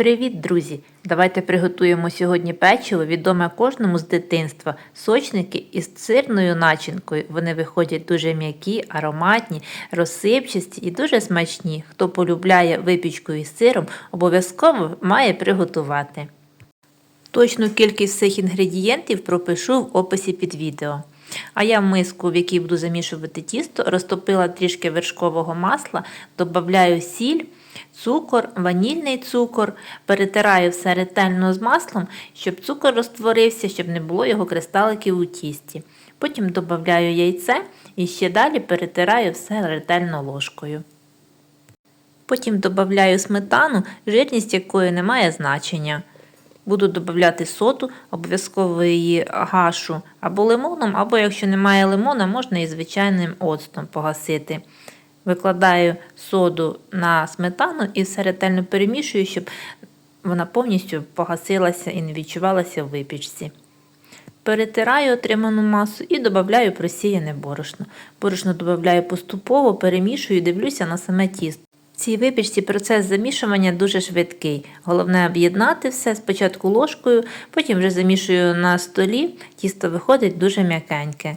Привіт, друзі! Давайте приготуємо сьогодні печиво, відоме кожному з дитинства. Сочники із сирною начинкою. Вони виходять дуже м'які, ароматні, розсипчасті і дуже смачні. Хто полюбляє випічку із сиром, обов'язково має приготувати. Точну кількість всіх інгредієнтів пропишу в описі під відео. А я в миску, в якій буду замішувати тісто, розтопила трішки вершкового масла, додаю сіль, цукор, ванільний цукор, перетираю все ретельно з маслом, щоб цукор розтворився, щоб не було його кристаликів у тісті. Потім додаю яйце і ще далі перетираю все ретельно ложкою. Потім додаю сметану, жирність якої не має значення. Буду додати соду, обов'язково її гашу або лимоном, або якщо немає лимона, можна і звичайним оцтом погасити. Викладаю соду на сметану і все ретельно перемішую, щоб вона повністю погасилася і не відчувалася в випічці. Перетираю отриману масу і додаю просіяне борошно. Борошно додаю поступово, перемішую, дивлюся на саме тісто. Цій випічці процес замішування дуже швидкий. Головне об'єднати все спочатку ложкою, потім вже замішую на столі, тісто виходить дуже м'якеньке.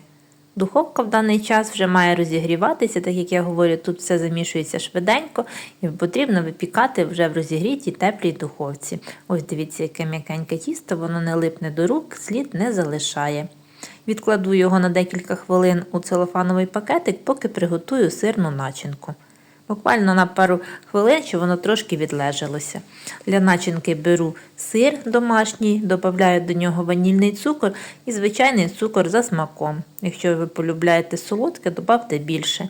Духовка в даний час вже має розігріватися, так як я говорю, тут все замішується швиденько і потрібно випікати вже в розігрітій теплій духовці. Ось дивіться, яке м'якеньке тісто, воно не липне до рук, слід не залишає. Відкладу його на декілька хвилин у целофановий пакетик, поки приготую сирну начинку. Буквально на пару хвилин, щоб воно трошки відлежалося. Для начинки беру сир домашній, додаю до нього ванільний цукор і звичайний цукор за смаком. Якщо ви полюбляєте солодке, додавте більше.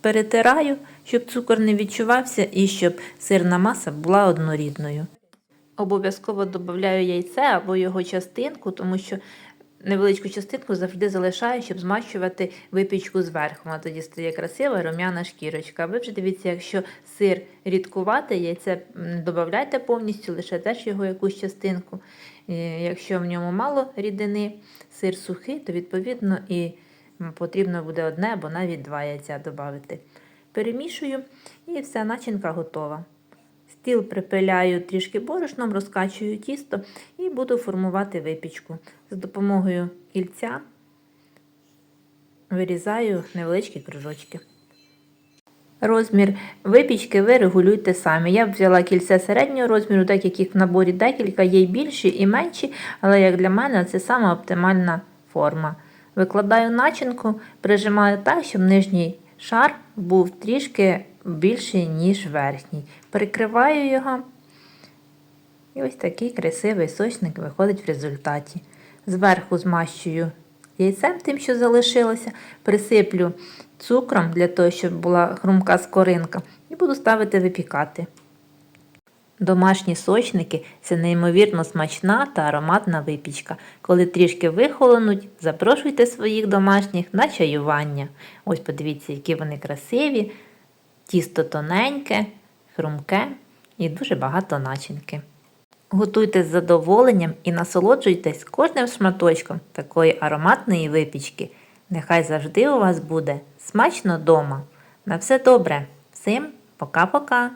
Перетираю, щоб цукор не відчувався і щоб сирна маса була однорідною. Обов'язково додаю яйце або його частинку, тому що невеличку частинку завжди залишаю, щоб змащувати випічку зверху. Вона тоді стає красива рум'яна шкірочка. Ви вже дивіться, якщо сир рідкуватий, яйце додайте повністю, лише теж його якусь частинку. Якщо в ньому мало рідини, сир сухий, то відповідно і потрібно буде одне або навіть два яйця додати. Перемішую і вся начинка готова. Стіл припиляю трішки борошном, розкачую тісто і буду формувати випічку. За допомогою кільця вирізаю невеличкі кружочки. Розмір випічки ви регулюйте самі. Я взяла кільце середнього розміру, так як їх в наборі декілька, є й більші і менші, але як для мене це саме оптимальна форма. Викладаю начинку, прижимаю так, щоб нижній шар був трішки більший, ніж верхній. Прикриваю його. І ось такий красивий сочник виходить в результаті. Зверху змащую яйцем, тим, що залишилося, присиплю цукром для того, щоб була хрумка скоринка, і буду ставити випікати. Домашні сочники це неймовірно смачна та ароматна випічка. Коли трішки вихолонуть, запрошуйте своїх домашніх на чаювання. Ось подивіться, які вони красиві, тісто тоненьке, хрумке і дуже багато начинки. Готуйте з задоволенням і насолоджуйтесь кожним шматочком такої ароматної випічки. Нехай завжди у вас буде смачно дома. На все добре. Всім пока-пока!